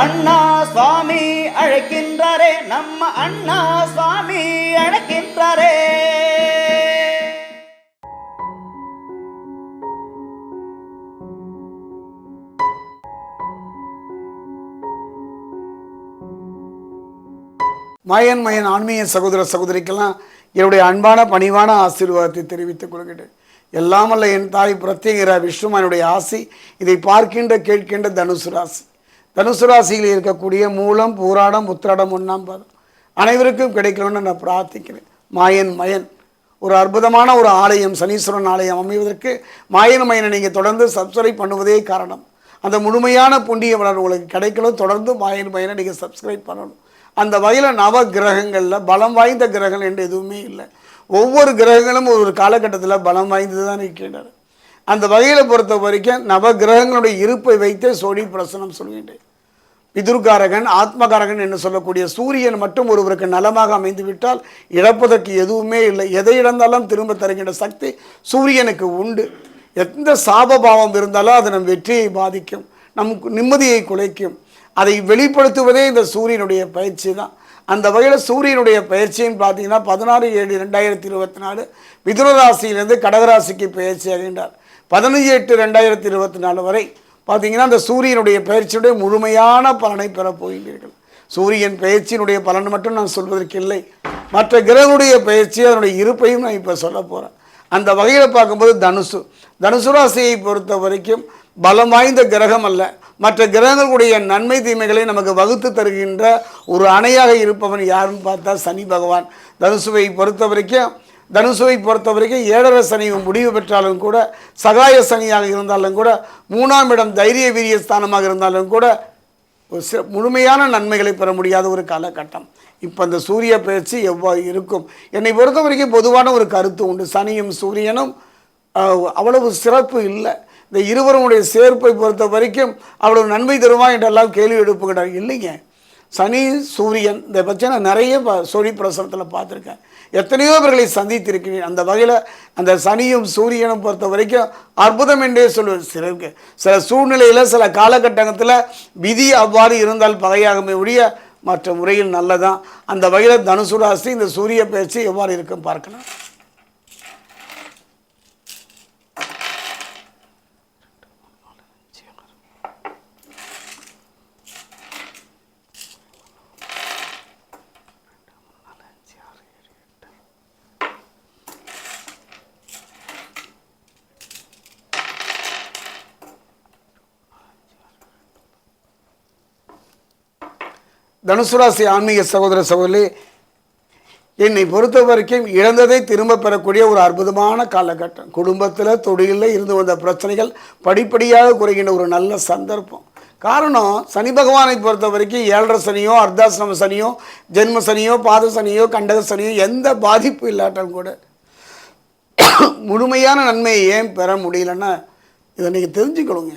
அண்ணா சுவாமி அழைக்கின்றாரே நம்ம அண்ணா சுவாமி அழைக்கின்றாரே. மயன் மயன் ஆன்மீக சகோதர சகோதரிக்கெல்லாம் என்னுடைய அன்பான பணிவான ஆசீர்வாதத்தை தெரிவித்துக் கொள்கிறேன். எல்லாம் அல்ல என் தாய் பிரத்யேகிற விஷ்ணுமானுடைய ஆசி இதை பார்க்கின்ற கேட்கின்ற தனுசு ராசி. தனுசு ராசியில் இருக்கக்கூடிய மூலம் பூராடம் உத்திராடம் ஒன்றாம் பாதம். அனைவருக்கும் கிடைக்கணும்னு நான் பிரார்த்திக்கிறேன். மாயன் மயன். ஒரு அற்புதமான ஒரு ஆலயம் சனீஸ்வரன் ஆலயம் அமைவதற்கு மாயன் மயனை நீங்கள் தொடர்ந்து சப்ஸ்கிரைப் பண்ணுவதே காரணம். அந்த முழுமையான புண்ணிய வளர் உங்களுக்கு கிடைக்கணும். தொடர்ந்து மாயன் மயனை நீங்கள் சப்ஸ்கிரைப் பண்ணணும். அந்த வகையில் நவ கிரகங்களில் பலம் வாய்ந்த கிரகங்கள் என்று எதுவுமே இல்லை. ஒவ்வொரு கிரகங்களும் ஒரு காலகட்டத்தில் பலம் வாய்ந்தது தான் இருக்கின்றன. அந்த வகையில் பொறுத்த வரைக்கும் நவ கிரகங்களுடைய இருப்பை வைத்தே சோழி பிரசனம் சொல்கின்றேன். பிதுர்காரகன் ஆத்மகாரகன் என்று சொல்லக்கூடிய சூரியன் மட்டும் ஒருவருக்கு நலமாக அமைந்துவிட்டால் இழப்பதற்கு எதுவுமே இல்லை. எதை இழந்தாலும் திரும்ப தருகின்ற சக்தி சூரியனுக்கு உண்டு. எந்த சாபபாவம் இருந்தாலும் அது நம் வெற்றியை பாதிக்கும். நம் நிம்மதியை குலைக்கும். அதை வெளிப்படுத்துவதே இந்த சூரியனுடைய பயிற்சி தான். அந்த வகையில் சூரியனுடைய பயிற்சின்னு பார்த்தீங்கன்னா பதினாறு ஏழு ரெண்டாயிரத்தி இருபத்தி நாலு மிதுன ராசியிலிருந்து கடகராசிக்கு பயிற்சி அடைந்தார். பதினஞ்சு எட்டு ரெண்டாயிரத்தி இருபத்தி நாலு வரை பார்த்தீங்கன்னா அந்த சூரியனுடைய பயிற்சியுடைய முழுமையான பலனை பெறப் போகின்றீர்கள். சூரியன் பயிற்சியினுடைய பலன் மட்டும் நான் சொல்வதற்கு இல்லை மற்ற கிரகனுடைய பயிற்சி அதனுடைய இருப்பையும் நான் இப்போ சொல்ல போகிறேன் அந்த வகையில் பார்க்கும்போது தனுசு. தனுசு ராசியை பொறுத்த வரைக்கும் பலம் வாய்ந்த கிரகம் அல்ல. மற்ற கிரகங்களுடைய நன்மை தீமைகளை நமக்கு வகுத்து தருகின்ற ஒரு அணையாக இருப்பவன் யாருன்னு பார்த்தா சனி பகவான். தனுசுவை பொறுத்த வரைக்கும் தனுசுவை பொறுத்த வரைக்கும் ஏழரை சனி முடிவு பெற்றாலும் கூட சகாய சனியாக இருந்தாலும் கூட மூணாம் இடம் தைரிய வீரிய ஸ்தானமாக இருந்தாலும் கூட ஒரு முழுமையான நன்மைகளை பெற முடியாத ஒரு காலகட்டம். இப்போ அந்த சூரிய பயிற்சி எவ்வாறு இருக்கும்? என்னை பொறுத்த வரைக்கும் பொதுவான ஒரு கருத்து உண்டு. சனியும் சூரியனும் அவ்வளவு சிறப்பு இல்லை. இந்த இருவருடைய சேர்ப்பை பொறுத்த வரைக்கும் அவ்வளவு நன்மை தருமா என்றெல்லாம் கேள்வி எழுப்புகிறார். இல்லைங்க. சனி சூரியன் இந்த பற்றி நான் நிறைய ப- சொறி பிரசனத்தில் பார்த்துருக்கேன். எத்தனையோ பேர்களை சந்தித்திருக்கிறேன். அந்த வகையில் அந்த சனியும் சூரியனும் பொறுத்த வரைக்கும் அற்புதம் என்றே சொல்லுவேன் சிலருக்கு சில சூழ்நிலையில் சில காலகட்டத்தில் விதி அவ்வாறு இருந்தால் பகையாகமே ஒழிய மற்ற முறையில் நல்லதான். அந்த வகையில் தனுசு ராசி இந்த சூரிய பயிற்சி எவ்வாறு இருக்கும் பார்க்கலாம். தனுசுராசி ஆன்மீக சகோதர சகோதரி என்னை பொறுத்த வரைக்கும் இழந்ததை திரும்ப பெறக்கூடிய ஒரு அற்புதமான காலகட்டம். குடும்பத்தில் தொழிலில் இருந்து வந்த பிரச்சனைகள் படிப்படியாக குறைகின்ற ஒரு நல்ல சந்தர்ப்பம். காரணம் சனி பகவானை பொறுத்த வரைக்கும் ஏழரை சனியோ அர்த்தாசிரம சனியோ ஜென்ம சனியோ பாத சனியோ கண்டக சனியோ எந்த பாதிப்பு இல்லாட்டாலும் கூட முழுமையான நன்மையை ஏன் பெற முடியலன்னா இதை நீங்கள் தெரிஞ்சுக்கணுங்க.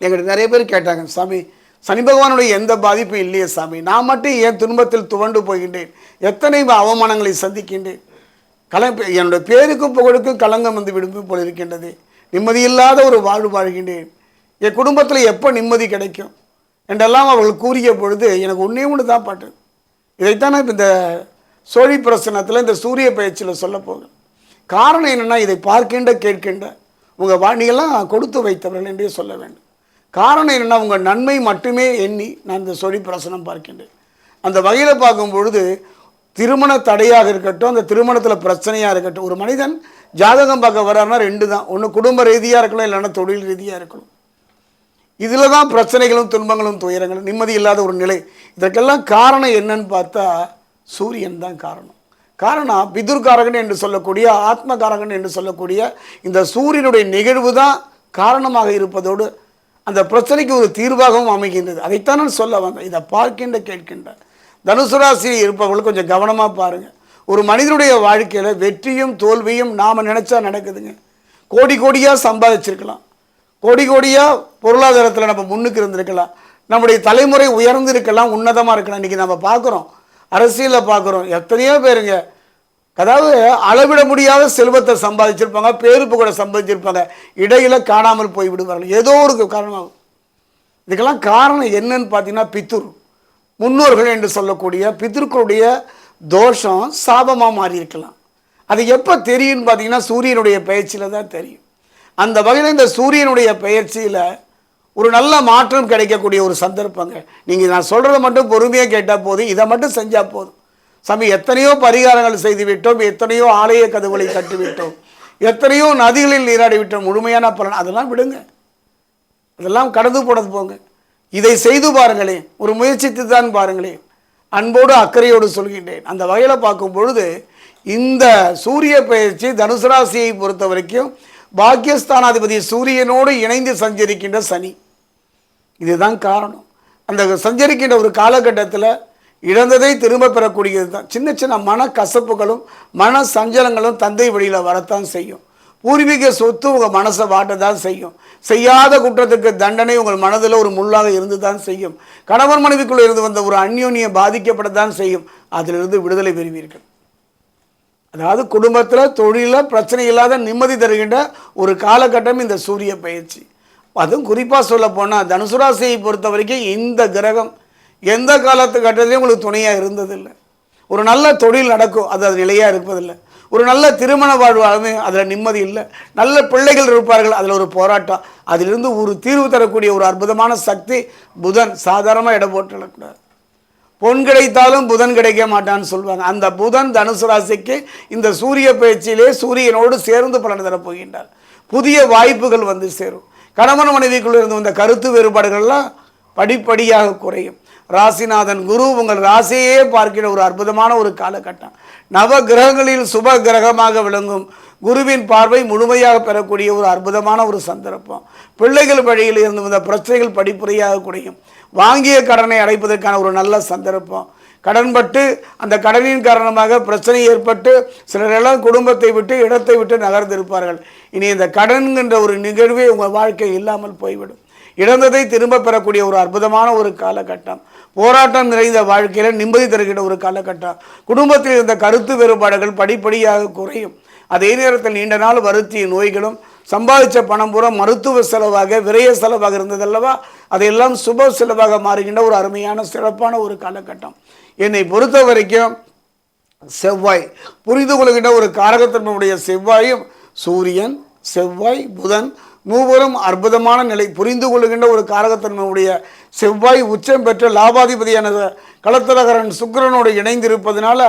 எங்கிட்ட நிறைய பேர் கேட்டாங்க சாமி சனி பகவானுடைய எந்த பாதிப்பும் இல்லையே சாமி. நான் மட்டும் ஏன் துன்பத்தில் துவண்டு போகின்றேன். எத்தனை அவமானங்களை சந்திக்கின்றேன். கல என்னுடைய பேருக்கும் புகழுக்கும் களங்கம் வந்து விடுப்பு போல் இருக்கின்றது. நிம்மதியில்லாத ஒரு வாழ்வு வாழ்கின்றேன். என் குடும்பத்தில் எப்போ நிம்மதி கிடைக்கும்? என்றெல்லாம் அவர்கள் கூறிய பொழுது எனக்கு ஒன்றே ஒன்று தான் பாட்டு. இதைத்தான் நான் இந்த சோழி பிரசனத்தில் இந்த சூரிய பயிற்சியில் சொல்ல போகிறேன். காரணம் என்னென்னா இதை பார்க்கின்ற கேட்கின்ற உங்கள் வாணியெல்லாம் கொடுத்து வைத்தவர்கள் என்றே சொல்ல வேண்டும். காரணம் என்னென்னா உங்கள் நன்மை மட்டுமே எண்ணி நான் இந்த சொறி பிரசனம் பார்க்கின்றேன். அந்த வகையில் பார்க்கும் பொழுது திருமண தடையாக இருக்கட்டும் அந்த திருமணத்தில் பிரச்சனையாக இருக்கட்டும் ஒரு மனிதன் ஜாதகம் பார்க்க வர்றாருன்னா ரெண்டு தான். ஒன்று குடும்ப ரீதியாக இருக்கலாம் இல்லைன்னா தொழில் ரீதியாக இருக்கணும் இதில் தான் பிரச்சனைகளும் துன்பங்களும் துயரங்களும் நிம்மதி இல்லாத ஒரு நிலை. இதற்கெல்லாம் காரணம் என்னன்னு பார்த்தா சூரியன் தான் காரணம். காரணம் பிதுர்காரகன் என்று சொல்லக்கூடிய ஆத்மகாரகன் என்று சொல்லக்கூடிய இந்த சூரியனுடைய நிகழ்வு தான் காரணமாக இருப்பதோடு அந்த பிரச்சனைக்கு ஒரு தீர்வாகவும் அமைகின்றது. அதைத்தான் நான் சொல்ல வந்தேன். இதை பார்க்கின்ற கேட்கின்ற தனுசு ராசியில் இருப்பவர்கள் கொஞ்சம் கவனமாக பாருங்கள் ஒரு மனிதனுடைய வாழ்க்கையில் வெற்றியும் தோல்வியும் நாம் நினச்சா நடக்குதுங்க. கோடி கோடியாக சம்பாதிச்சிருக்கலாம். கோடி கோடியாக பொருளாதாரத்தில் நம்ம முன்னுக்கு இருந்திருக்கலாம். நம்முடைய தலைமுறை உயர்ந்து இருக்கலாம் உன்னதமாக இருக்கலாம். இன்றைக்கி நம்ம பார்க்குறோம். அரசியலில் பார்க்குறோம். எத்தனையோ பேருங்க அதாவது அளவிட முடியாத செல்வத்தை சம்பாதிச்சிருப்பாங்க பேருப்பு கூட சம்பாதிச்சிருப்பாங்க இடையில காணாமல் போய் விடுவார்கள். ஏதோ ஒரு காரணமாக இதுக்கெல்லாம் காரணம் என்னன்னு பார்த்தீங்கன்னா பித்துர் முன்னோர்கள் என்று சொல்லக்கூடிய பித்திருக்களுடைய தோஷம் சாபமாக மாறி இருக்கலாம் அது எப்போ தெரியும்னு பார்த்தீங்கன்னா சூரியனுடைய பயிற்சியில் தான் தெரியும். அந்த வகையில் இந்த சூரியனுடைய பயிற்சியில் ஒரு நல்ல மாற்றம் கிடைக்கக்கூடிய ஒரு சந்தர்ப்பங்க. நீங்கள் நான் சொல்கிறத மட்டும் பொறுமையாக கேட்டால் போதும் இதை மட்டும் செஞ்சால் போதும். சாமி எத்தனையோ பரிகாரங்கள் செய்து விட்டோம் எத்தனையோ ஆலய கதவுகளை கட்டிவிட்டோம் எத்தனையோ நதிகளில் நீராடி விட்டோம் முழுமையான பலன் அதெல்லாம் விடுங்க. அதெல்லாம் கடந்து போனது போங்க. இதை செய்து பாருங்களேன். ஒரு முயற்சித்து தான் பாருங்களேன். அன்போடு அக்கறையோடு சொல்கின்றேன். அந்த வகையில் பார்க்கும் பொழுது இந்த சூரிய பயிற்சி தனுசு ராசியை பொறுத்த வரைக்கும் பாக்கியஸ்தானாதிபதி சூரியனோடு இணைந்து சஞ்சரிக்கின்ற சனி. இதுதான் காரணம். அந்த சஞ்சரிக்கின்ற ஒரு காலகட்டத்தில் இழந்ததை திரும்ப பெறக்கூடியது தான். சின்ன சின்ன மன கசப்புகளும் மன சஞ்சலங்களும் தந்தை வழியில் வரத்தான் செய்யும். பூர்வீக சொத்து உங்கள் மனசை வாட்ட தான் செய்யும். செய்யாத குற்றத்துக்கு தண்டனை உங்கள் மனதில் ஒரு முள்ளாக இருந்து தான் செய்யும். கணவன் மனைவிக்குள்ளே இருந்து வந்த ஒரு அந்யோன்யம் பாதிக்கப்பட தான் செய்யும். அதிலிருந்து விடுதலை பெறுவீர்கள். அதாவது குடும்பத்தில் தொழிலில் பிரச்சனை இல்லாத நிம்மதி தருகின்ற ஒரு காலகட்டம் இந்த சூரிய பயிற்சி. அதுவும் குறிப்பாக சொல்ல போனால் தனுசுராசியை பொறுத்த வரைக்கும் இந்த கிரகம் எந்த காலத்து கட்டத்திலையும் உங்களுக்கு துணையாக இருந்ததில்லை. ஒரு நல்ல தொழில் நடக்கும் அது அது நிலையாக இருப்பதில்லை. ஒரு நல்ல திருமண வாழ்வு அதில் நிம்மதி இல்லை. நல்ல பிள்ளைகள் இருப்பார்கள் அதில் ஒரு போராட்டம். அதிலிருந்து ஒரு தீர்வு தரக்கூடிய ஒரு அற்புதமான சக்தி புதன் சாதாரணமாக இடம் போட்டுடக்கூடாது. பொன் கிடைத்தாலும் புதன் கிடைக்க மாட்டான்னு சொல்லுவாங்க. அந்த புதன் தனுசு ராசிக்கு இந்த சூரிய பயிற்சியிலே சூரியனோடு சேர்ந்து பலன் தரப்போகின்றார் புதிய வாய்ப்புகள் வந்து சேரும். கணவன் மனைவிக்குள்ளே இருந்து வந்த கருத்து வேறுபாடுகள்லாம் படிப்படியாக குறையும். ராசிநாதன் குரு உங்கள் ராசியே பார்க்கிற ஒரு அற்புதமான ஒரு காலகட்டம். நவ கிரகங்களில் சுப கிரகமாக விளங்கும் குருவின் பார்வை முழுமையாக பெறக்கூடிய ஒரு அற்புதமான ஒரு சந்தர்ப்பம். பிள்ளைகள் வழியில் இருந்து வந்த பிரச்சனைகள் படிப்புறையாக குறையும். வாங்கிய கடனை அடைப்பதற்கான ஒரு நல்ல சந்தர்ப்பம். கடன்பட்டு அந்த கடனின் காரணமாக பிரச்சனை ஏற்பட்டு சிலரெல்லாம் குடும்பத்தை விட்டு இடத்தை விட்டு நகர்ந்திருப்பார்கள். இனி இந்த கடன்கின்ற ஒரு நிகழ்வே உங்கள் வாழ்க்கை இல்லாமல் போய்விடும். இழந்ததை திரும்ப பெறக்கூடிய ஒரு அற்புதமான ஒரு காலகட்டம். போராட்டம் நிறைந்த வாழ்க்கையில் நிம்மதி தருகிற ஒரு காலகட்டம். குடும்பத்தில் இருந்த கருத்து வேறுபாடுகள் படிப்படியாக குறையும். அதே நேரத்தில் நீண்ட நாள் வருத்திய நோய்களும் சம்பாதிச்ச பணம் பூரா மருத்துவ செலவாக விரைய செலவாக இருந்ததல்லவா? அதையெல்லாம் சுப செலவாக மாறுகின்ற ஒரு அருமையான சிறப்பான ஒரு காலகட்டம். என்னை பொறுத்த வரைக்கும் செவ்வாய் புரிந்து கொள்கின்ற ஒரு காரகத்தன்மையுடைய செவ்வாயும் சூரியன் செவ்வாய் புதன் மூவரும் அற்புதமான நிலை புரிந்து கொள்கின்ற ஒரு காரகத்தன்மையுடைய செவ்வாய் உச்சம் பெற்ற லாபாதிபதியான களத்திரகரன் சுக்கரனோடு இணைந்திருப்பதனால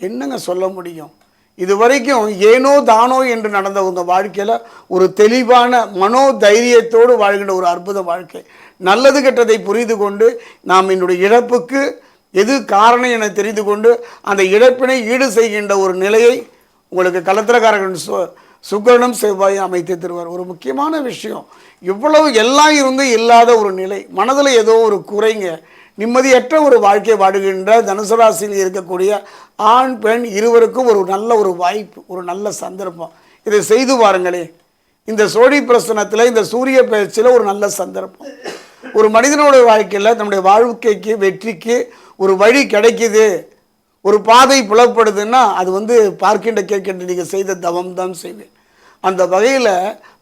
என்னங்க சொல்ல முடியும்? இது வரைக்கும் ஏனோ தானோ என்று நடந்த உங்கள் வாழ்க்கையில் ஒரு தெளிவான மனோ தைரியத்தோடு வாழ்கின்ற ஒரு அற்புத வாழ்க்கை. நல்லது கெட்டதை புரிந்து கொண்டு நாம் என்னுடைய இழப்புக்கு எது காரணம் என தெரிந்து கொண்டு அந்த இழப்பினை ஈடு செய்கின்ற ஒரு நிலையை உங்களுக்கு கலத்திரக்காரர்கள் சு சுக்கரனும் செவ்வாயும் அமைத்து தருவார். ஒரு முக்கியமான விஷயம் இவ்வளவு எல்லாம் இருந்து இல்லாத ஒரு நிலை மனதில் ஏதோ ஒரு குறைங்க நிம்மதியற்ற ஒரு வாழ்க்கை வாடுகின்ற தனுசு ராசியில் இருக்கக்கூடிய ஆண் பெண் இருவருக்கும் ஒரு நல்ல ஒரு வாய்ப்பு ஒரு நல்ல சந்தர்ப்பம். இதை செய்து பாருங்களே. இந்த சோழி பிரசனத்தில் இந்த சூரிய பயிற்சியில் ஒரு நல்ல சந்தர்ப்பம். ஒரு மனிதனுடைய வாழ்க்கையில் நம்முடைய வாழ்க்கைக்கு வெற்றிக்கு ஒரு வழி கிடைக்குது. ஒரு பாதை புலப்படுதுன்னா அது வந்து பார்க்கின்ற கேட்கின்ற நீங்கள் செய்த தவம் தான் செய்வேன். அந்த வகையில்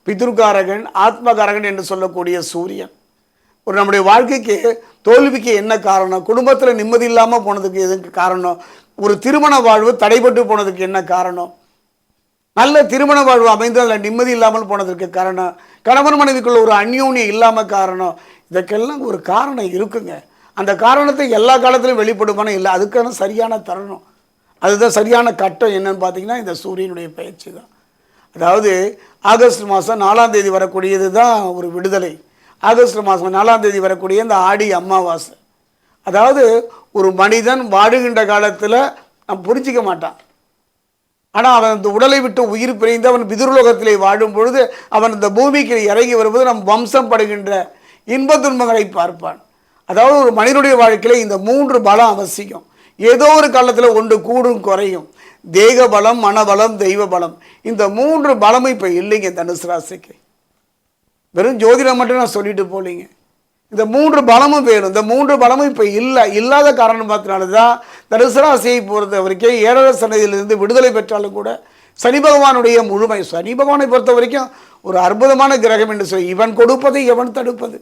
பிதுர்காரகன் ஆத்மகாரகன் என்று சொல்லக்கூடிய சூரியன். ஒரு நம்முடைய வாழ்க்கைக்கு தோல்விக்கு என்ன காரணம்? குடும்பத்தில் நிம்மதி இல்லாமல் போனதுக்கு எதுக்கு காரணம்? ஒரு திருமண வாழ்வு தடைபட்டு போனதுக்கு என்ன காரணம்? நல்ல திருமண வாழ்வு அமைந்து அதில் நிம்மதி இல்லாமல் போனதற்கு காரணம்? கணவன் மனைவிக்குள்ள ஒரு அந்யோன்யம் இல்லாமல் காரணம்? இதற்கெல்லாம் ஒரு காரணம் இருக்குங்க. அந்த காரணத்தை எல்லா காலத்திலும் வெளிப்படுமானே இல்லை. அதுக்கான சரியான தருணம். அதுதான் சரியான கட்டம் என்னன்னு பார்த்தீங்கன்னா இந்த சூரியனுடைய பயிற்சி தான். அதாவது ஆகஸ்ட் மாதம் நாலாம் தேதி வரக்கூடியது தான் ஒரு விடுதலை. ஆகஸ்ட் மாதம் நாலாம் தேதி வரக்கூடிய இந்த ஆடி அமாவாசை. அதாவது ஒரு மனிதன் வாழுகின்ற காலத்தில் நான் புரிஞ்சிக்க மாட்டான். ஆனால் அவன் இந்த உடலை விட்டு உயிர் பிரிந்து அவன் பிதுர்லோகத்திலே வாழும் பொழுது அவன் இந்த பூமிக்கு இறங்கி வரும்போது நம் வம்சம் படுகின்ற இன்ப துன்பங்களை பார்ப்பான். அதாவது ஒரு மனிதனுடைய வாழ்க்கையில் இந்த மூன்று பலம் அவசியம். ஏதோ ஒரு காலத்தில் ஒன்று கூடும் குறையும். தேக பலம் மனபலம் தெய்வ பலம் இந்த மூன்று பலமும் இப்போ இல்லைங்க தனுசு ராசிக்கு. வெறும் ஜோதிடம் மட்டும் நான் சொல்லிட்டு போலீங்க. இந்த மூன்று பலமும் வேணும். இந்த மூன்று பலமும் இப்போ இல்லை இல்லாத காரணம் பார்த்தனால தான் தனுசு ராசியை பொறுத்த வரைக்கும் ஏழரை சன்னதியிலிருந்து விடுதலை பெற்றாலும் கூட சனி பகவானுடைய முழுமை. சனி பகவானை பொறுத்த வரைக்கும் ஒரு அற்புதமான கிரகம் என்று சொல்லி இவன் கொடுப்பதை எவன் தடுப்பது?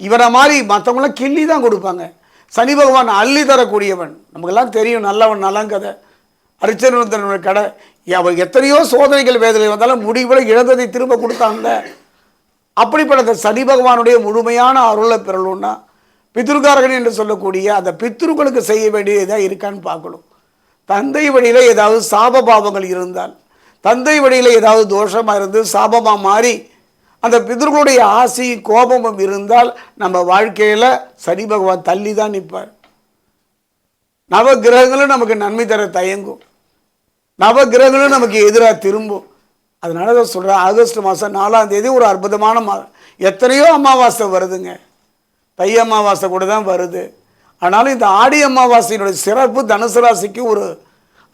இவனை மாதிரி மற்றவங்களாம் கிள்ளி தான் கொடுப்பாங்க. சனி பகவான் அள்ளி தரக்கூடியவன். நமக்கெல்லாம் தெரியும் நல்லவன் நலங்கதை அரிச்சனனுடைய கடை அவர் எத்தனையோ சோதனைகள் வேதனை வந்தாலும் முடிவில் இழந்ததை திரும்ப கொடுத்தாங்க. அப்படிப்பட்ட சனி பகவானுடைய முழுமையான அருளை பெறணும்னா பித்ருக்காரகன் என்று சொல்லக்கூடிய அந்த பித்ருக்களுக்கு செய்ய வேண்டியதாக இருக்கான்னு பார்க்கணும். தந்தை வழியில் ஏதாவது சாப பாவங்கள் இருந்தால் தந்தை வழியில் ஏதாவது தோஷமாக இருந்து சாபமாக மாறி அந்த பிதர்களுடைய ஆசி கோபமும் இருந்தால் நம்ம வாழ்க்கையில் சனி பகவான் தள்ளி தான் நிற்பார் நவ கிரகங்களும் நமக்கு நன்மை தர தயங்கும். நவகிரகங்களும் நமக்கு எதிராக திரும்பும். அதனால தான் சொல்கிறேன் ஆகஸ்ட் மாதம் நாலாம் தேதி ஒரு அற்புதமான மாதம் எத்தனையோ அமாவாசை வருதுங்க. தை அமாவாசை கூட தான் வருது. ஆனாலும் இந்த ஆடி அமாவாசையினுடைய சிறப்பு தனுசு ராசிக்கு ஒரு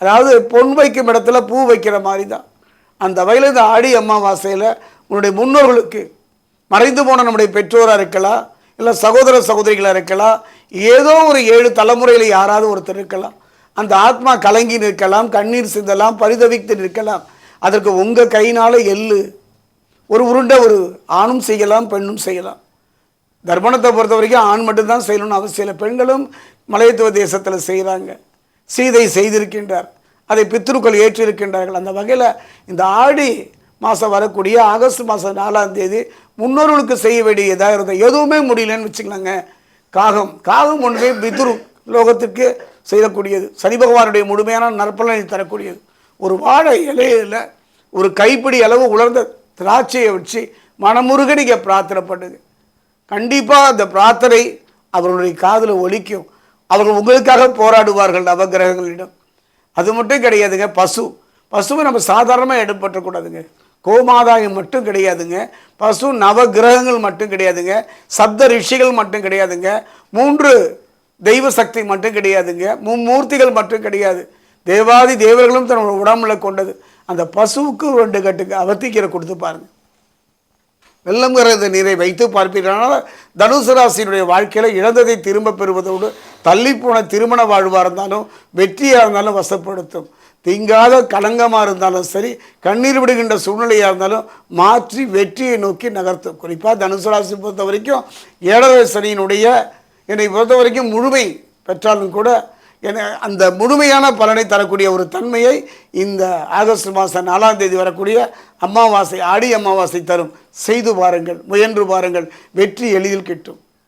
அதாவது பொன் வைக்கும் இடத்துல பூ வைக்கிற மாதிரி தான். அந்த வகையில் இந்த ஆடி அமாவாசையில் உன்னுடைய முன்னோர்களுக்கு மறைந்து போன நம்முடைய பெற்றோராக இருக்கலாம் இல்லை சகோதர சகோதரிகளாக இருக்கலாம் ஏதோ ஒரு ஏழு தலைமுறையில் யாராவது ஒருத்தர் இருக்கலாம். அந்த ஆத்மா கலங்கி நிற்கலாம் கண்ணீர் சிந்தலாம் பரிதவித்து நிற்கலாம். அதற்கு உங்கள் கையினால் எள்ளு. ஒரு உருண்டை ஒரு ஆணும் செய்யலாம் பெண்ணும் செய்யலாம். தர்ப்பணத்தை பொறுத்த வரைக்கும் ஆண் மட்டும்தான் செய்யணும்னு அவசியம் இல்லை. பெண்களும் மலையத்துவ தேசத்தில் செய்கிறாங்க சீதை செய்திருக்கின்றார். அதை பித்ருக்கள் ஏற்றிருக்கின்றார்கள். அந்த வகையில் இந்த ஆடி மாதம் வரக்கூடிய ஆகஸ்ட் மாதம் நாலாம் தேதி முன்னோர்களுக்கு செய்ய வேண்டியதாக இருந்தது. எதுவுமே முடியலன்னு வச்சுக்கலாங்க காகம். காகம் ஒன்றுமே பித்ரு லோகத்திற்கு செய்யக்கூடியது. சனி பகவானுடைய முழுமையான நற்பலனை தரக்கூடியது. ஒரு வாழை இலையில ஒரு கைப்பிடி அளவு உலர்ந்த திராட்சையை வச்சு மனமுருக நீங்கள் பிரார்த்தனை பண்ணுங்க கண்டிப்பாக அந்த பிரார்த்தனை அவர்களுடைய காதில் ஒலிக்கும். அவர்கள் உங்களுக்காக போராடுவார்கள் நவகிரகங்களிடம். அது மட்டும் கிடையாதுங்க பசு. பசுவை நம்ம சாதாரணமாக எடுப்பற்றக்கூடாதுங்க கோமாதாயம் மட்டும் கிடையாதுங்க. பசு நவகிரகங்கள் மட்டும் கிடையாதுங்க. சப்த ரிஷிகள் மட்டும் கிடையாதுங்க. மூன்று தெய்வ சக்தி மட்டும் கிடையாதுங்க. மும்மூர்த்திகள் மட்டும் கிடையாது. தேவாதி தேவர்களும் தன்னோட உடம்புல கொண்டது. அந்த பசுவுக்கு ரெண்டு கட்டுக்கு அவத்திக்கீரை கொடுத்து பாருங்க. வெள்ளம்ங்கிறத நீரை வைத்து பார்ப்பீர்களானால் தனுசு ராசியினுடைய வாழ்க்கையில் இழந்ததை திரும்ப பெறுவதோடு தள்ளிப்போன திருமண வாழ்வாக இருந்தாலும் வெற்றியாக இருந்தாலும் வசப்படுத்தும். திங்காத களங்கமாக இருந்தாலும் சரி கண்ணீர் விடுகின்ற சூழ்நிலையாக இருந்தாலும் மாற்றி வெற்றியை நோக்கி நகர்த்தும். குறிப்பாக தனுசு ராசி பொறுத்த வரைக்கும் ஏழரை சனியினுடைய என்னை பொறுத்த வரைக்கும் முழுமை பெற்றாலும் கூட என அந்த முழுமையான பலனை தரக்கூடிய ஒரு தன்மையை இந்த ஆகஸ்ட் மாதம் நாலாம் தேதி வரக்கூடிய அமாவாசை ஆடி அமாவாசை தரும். செய்து பாருங்கள் முயன்று பாருங்கள் வெற்றி எளிதில் கிட்டும்.